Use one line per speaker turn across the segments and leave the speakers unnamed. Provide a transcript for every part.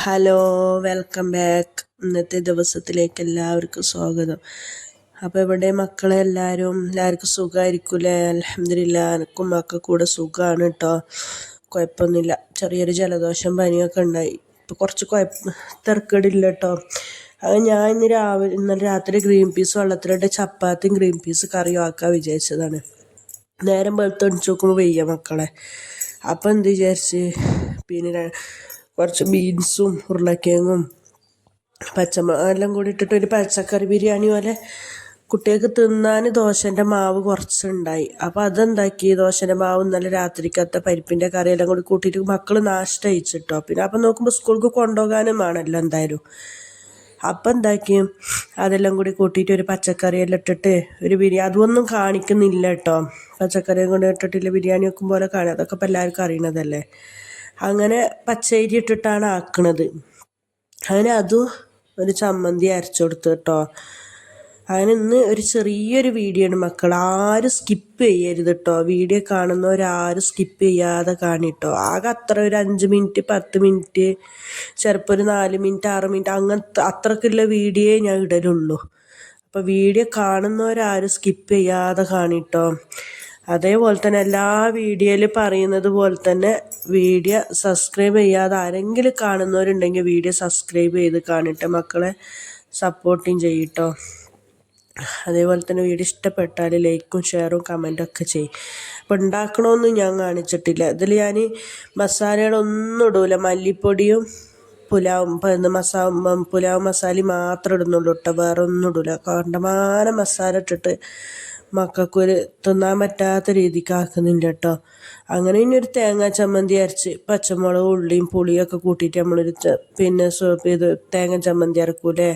Hello welcome back ഇന്നത്തെ ദിവസത്തിലേക്ക് എല്ലാവർക്കും സ്വാഗതം. അപ്പോൾ ഇവിടെ മക്കളെ എല്ലാവരും എല്ലാവർക്കും സുഖമായിരിക്കൂലേ അലഹമില്ല എനിക്കും മക്കൾ കൂടെ സുഖമാണ് കേട്ടോ കുഴപ്പമൊന്നുമില്ല. ചെറിയൊരു ജലദോഷം പനിയൊക്കെ ഉണ്ടായി. ഇപ്പോൾ കുറച്ച് കുഴപ്പ തിരക്കേടില്ല കേട്ടോ അത് ഞാൻ ഇന്ന് രാവിലെ ഇന്നലെ രാത്രി ഗ്രീൻ പീസ് വെള്ളത്തിലിട്ട് ചപ്പാത്തിയും ഗ്രീൻ പീസ് കറിയും ആക്കാൻ വിചാരിച്ചതാണ്. നേരം വെളുത്തൊടിച്ച് നോക്കുമ്പോൾ വെയ്യ മക്കളെ. അപ്പം എന്ത് വിചാരിച്ച്? പിന്നെ കുറച്ച് ബീൻസും ഉരുളക്കിഴങ്ങും പച്ചമുളക് എല്ലാം കൂടി ഇട്ടിട്ട് ഒരു പച്ചക്കറി ബിരിയാണി പോലെ കുട്ടികൾക്ക് തിന്നാൻ ദോശന്റെ മാവ് കുറച്ചുണ്ടായി. അപ്പോൾ അതെന്താക്കി? ദോശന്റെ മാവ് ഇന്നലെ രാത്രിക്കത്തെ പരിപ്പിന്റെ കറിയെല്ലാം കൂടി കൂട്ടിയിട്ട് മക്കൾ നാശം അയച്ചിട്ടോ പിന്നെ അപ്പം നോക്കുമ്പോൾ സ്കൂൾക്ക് കൊണ്ടുപോകാനും വേണമല്ലോ എന്തായാലും. അപ്പം എന്താക്കി? അതെല്ലാം കൂടി കൂട്ടിയിട്ട് ഒരു പച്ചക്കറിയെല്ലാം ഇട്ടിട്ട് ഒരു ബിരിയാണി അതൊന്നും കാണിക്കുന്നില്ല കേട്ടോ. പച്ചക്കറിയും കൊണ്ട് ഇട്ടിട്ടില്ല. ബിരിയാണി വെക്കും പോലെ അതൊക്കെ ഇപ്പം എല്ലാവർക്കും അറിയണതല്ലേ? അങ്ങനെ പച്ചരി ഇട്ടിട്ടാണ് ആക്കണത്. അങ്ങനെ അതും ഒരു ചമ്മന്തി അരച്ചു കൊടുത്തു കേട്ടോ. അങ്ങനെ ഇന്ന് ഒരു ചെറിയൊരു വീഡിയോ ആണ്. മക്കൾ ആരും സ്കിപ്പ് ചെയ്യരുത് കേട്ടോ. വീഡിയോ കാണുന്നവരാരും സ്കിപ്പ് ചെയ്യാതെ കാണിട്ടോ. ആകെ അത്ര ഒരു അഞ്ച് മിനിറ്റ് പത്ത് മിനിറ്റ് ചിലപ്പോൾ ഒരു നാല് മിനിറ്റ് ആറ് മിനിറ്റ് അങ്ങനത്തെ അത്രക്കുള്ള വീഡിയോ ഞാൻ ഇടലുള്ളൂ. അപ്പോൾ വീഡിയോ കാണുന്നവരാരും സ്കിപ്പ് ചെയ്യാതെ കാണിട്ടോ. അതേപോലെ തന്നെ എല്ലാ വീഡിയോയിൽ പറയുന്നത് പോലെ തന്നെ വീഡിയോ സബ്സ്ക്രൈബ് ചെയ്യാതെ ആരെങ്കിലും കാണുന്നവരുണ്ടെങ്കിൽ വീഡിയോ സബ്സ്ക്രൈബ് ചെയ്ത് കാണിട്ട് മക്കളെ സപ്പോർട്ടും ചെയ്യട്ടോ അതേപോലെ തന്നെ വീഡിയോ ഇഷ്ടപ്പെട്ടാൽ ലൈക്കും ഷെയറും കമന്റും ഒക്കെ ചെയ്യും. അപ്പോൾ ഉണ്ടാക്കണമെന്നും ഞാൻ കാണിച്ചിട്ടില്ല. ഇതിൽ ഞാൻ മസാലകളൊന്നും ഇടൂല. മല്ലിപ്പൊടിയും പുലാവും മസാ പുലാവ് മസാല മാത്രം ഇടുന്നുള്ളൂ കേട്ടോ വേറെ ഒന്നും ഇടൂല. കണ്ടമാനം മസാല ഇട്ടിട്ട് മക്കൾക്കൊരു തിന്നാൻ പറ്റാത്ത രീതിക്ക് ആക്കുന്നുണ്ട് കേട്ടോ. അങ്ങനെ ഇനി ഒരു തേങ്ങ ചമ്മന്തി അരച്ച് പച്ചമുളക് ഉള്ളിയും പുളിയൊക്കെ കൂട്ടിയിട്ട് നമ്മളൊരു പിന്നെ ഇത് തേങ്ങ ചമ്മന്തി അരക്കൂലേ?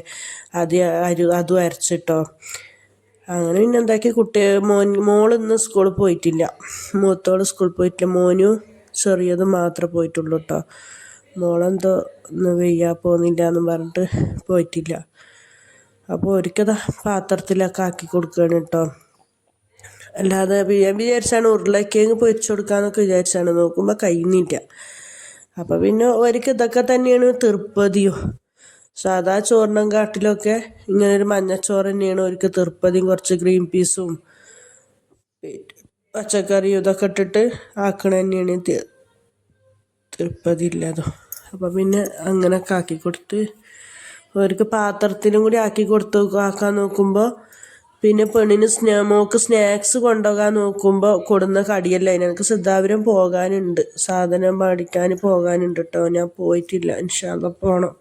അത് അരി അതും അരച്ചിട്ടോ. അങ്ങനെ പിന്നെ എന്താക്കി കുട്ടി മോൻ മോളിന്ന് സ്കൂളിൽ പോയിട്ടില്ല. മൂത്തോൾ സ്കൂളിൽ പോയിട്ടില്ല. മോനും ചെറിയത് മാത്രമേ പോയിട്ടുള്ളൂ കേട്ടോ. മോളെന്തോ ഒന്ന് വെയ്യാ പോകുന്നില്ല എന്ന് പറഞ്ഞിട്ട് പോയിട്ടില്ല. അപ്പോൾ ഒരിക്കതാ പാത്രത്തിലൊക്കെ ആക്കി കൊടുക്കുകയാണ് കേട്ടോ. അല്ലാതെ ഞാൻ വിചാരിച്ചാണ് ഉരുളക്കിഴങ്ങ് പൊരിച്ചു കൊടുക്കാമെന്നൊക്കെ വിചാരിച്ചാണ്. നോക്കുമ്പോൾ കഴിഞ്ഞില്ല അപ്പോൾ പിന്നെ ഒരിക്കൽ ഇതൊക്കെ തന്നെയാണ് തിരുപ്പതിയോ സാധാ ചോറിനും കാട്ടിലൊക്കെ ഇങ്ങനൊരു മഞ്ഞച്ചോറ് തന്നെയാണ് ഒരിക്കൽ തിരുപ്പതിയും കുറച്ച് ഗ്രീൻ പീസും പച്ചക്കറിയും ഇതൊക്കെ ഇട്ടിട്ട് ആക്കണ തന്നെയാണ് തിരുപ്പതി ഇല്ലാതോ അപ്പോൾ പിന്നെ അങ്ങനെയൊക്കെ ആക്കി കൊടുത്ത് അവർക്ക് പാത്രത്തിലും കൂടി ആക്കി കൊടുത്തു ആക്കാൻ നോക്കുമ്പോൾ പിന്നെ പെണ്ണിന് സ്നാ മോൾക്ക് സ്നാക്സ് കൊണ്ടുപോകാൻ നോക്കുമ്പോൾ കൊടുന്ന കടിയല്ല? എനിക്ക് സിദ്ധാപുരം പോകാനുണ്ട്. സാധനം മേടിക്കാൻ പോകാനുണ്ട് കേട്ടോ ഞാൻ പോയിട്ടില്ല. ഇൻഷാല്ല പോകണം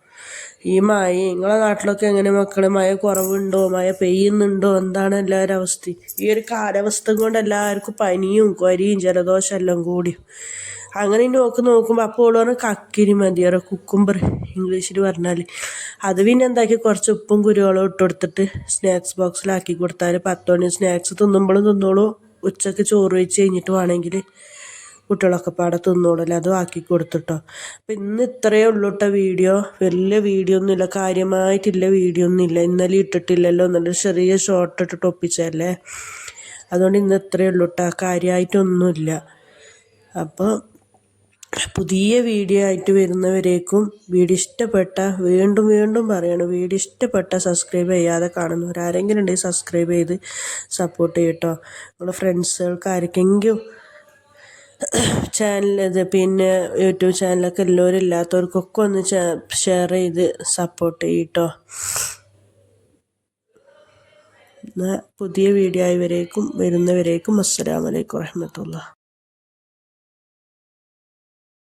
ഈ മായ നിങ്ങളെ നാട്ടിലൊക്കെ എങ്ങനെ മക്കളെ? മഴ കുറവുണ്ടോ? മഴ പെയ്യുന്നുണ്ടോ? എന്താണ് എല്ലാവരും അവസ്ഥ? ഈ ഒരു കാലാവസ്ഥ കൊണ്ട് എല്ലാവർക്കും പനിയും കൊരിയും ജലദോഷം എല്ലാം കൂടി. അങ്ങനെ നോക്ക് നോക്കുമ്പോൾ അപ്പോൾ ഉള്ളവർ കക്കിരി മതി. ഓരോ കുക്കുംബർ ഇംഗ്ലീഷിൽ പറഞ്ഞാൽ അത് പിന്നെ എന്താക്കി കുറച്ച് ഉപ്പും കുരുവളവും ഇട്ട് കൊടുത്തിട്ട് സ്നാക്സ് ബോക്സിലാക്കി കൊടുത്താൽ പത്ത് മണി സ്നാക്സ് തിന്നുമ്പോഴും തിന്നോളൂ. ഉച്ചയ്ക്ക് ചോറ് വെച്ച് കഴിഞ്ഞിട്ട് വേണമെങ്കിൽ കുട്ടികളൊക്കെ പാടെ തിന്നോളല്ലോ അതും ആക്കി കൊടുത്തിട്ടോ. അപ്പം ഇന്ന് ഇത്രയേ ഉള്ളൂ കേട്ടോ വീഡിയോ. വലിയ വീഡിയോ ഒന്നുമില്ല കാര്യമായിട്ടില്ല വീഡിയോ ഒന്നുമില്ല. ഇന്നലെ ഇട്ടിട്ടില്ലല്ലോ നല്ല ചെറിയ ഷോർട്ട് ഇട്ടിട്ട് ഒപ്പിച്ചല്ലേ അതുകൊണ്ട് ഇന്ന് ഇത്രയേ ഉള്ളൂ കേട്ടോ കാര്യമായിട്ടൊന്നുമില്ല. അപ്പോൾ പുതിയ വീഡിയോ ആയിട്ട് വരുന്നവരേക്കും വീഡിയോ ഇഷ്ടപ്പെട്ട വീണ്ടും വീണ്ടും പറയണം വീഡിയോ ഇഷ്ടപ്പെട്ട സബ്സ്ക്രൈബ് ചെയ്യാതെ കാണുന്നവർ ആരെങ്കിലും ഉണ്ടെങ്കിൽ സബ്സ്ക്രൈബ് ചെയ്ത് സപ്പോർട്ട് ചെയ്യട്ടോ നിങ്ങളുടെ ഫ്രണ്ട്സുകൾക്ക് ആർക്കെങ്കിലും ചാനൽ ഇത് പിന്നെ യൂട്യൂബ് ചാനലൊക്കെ എല്ലാവരും ഇല്ലാത്തവർക്കൊക്കെ ഒന്ന് ഷെയർ ചെയ്ത് സപ്പോർട്ട് ചെയ്യട്ടോ പുതിയ വീഡിയോ ആയവരേക്കും വരുന്നവരേക്കും അസ്സലാമലൈക്കും വരഹമത്തുള്ള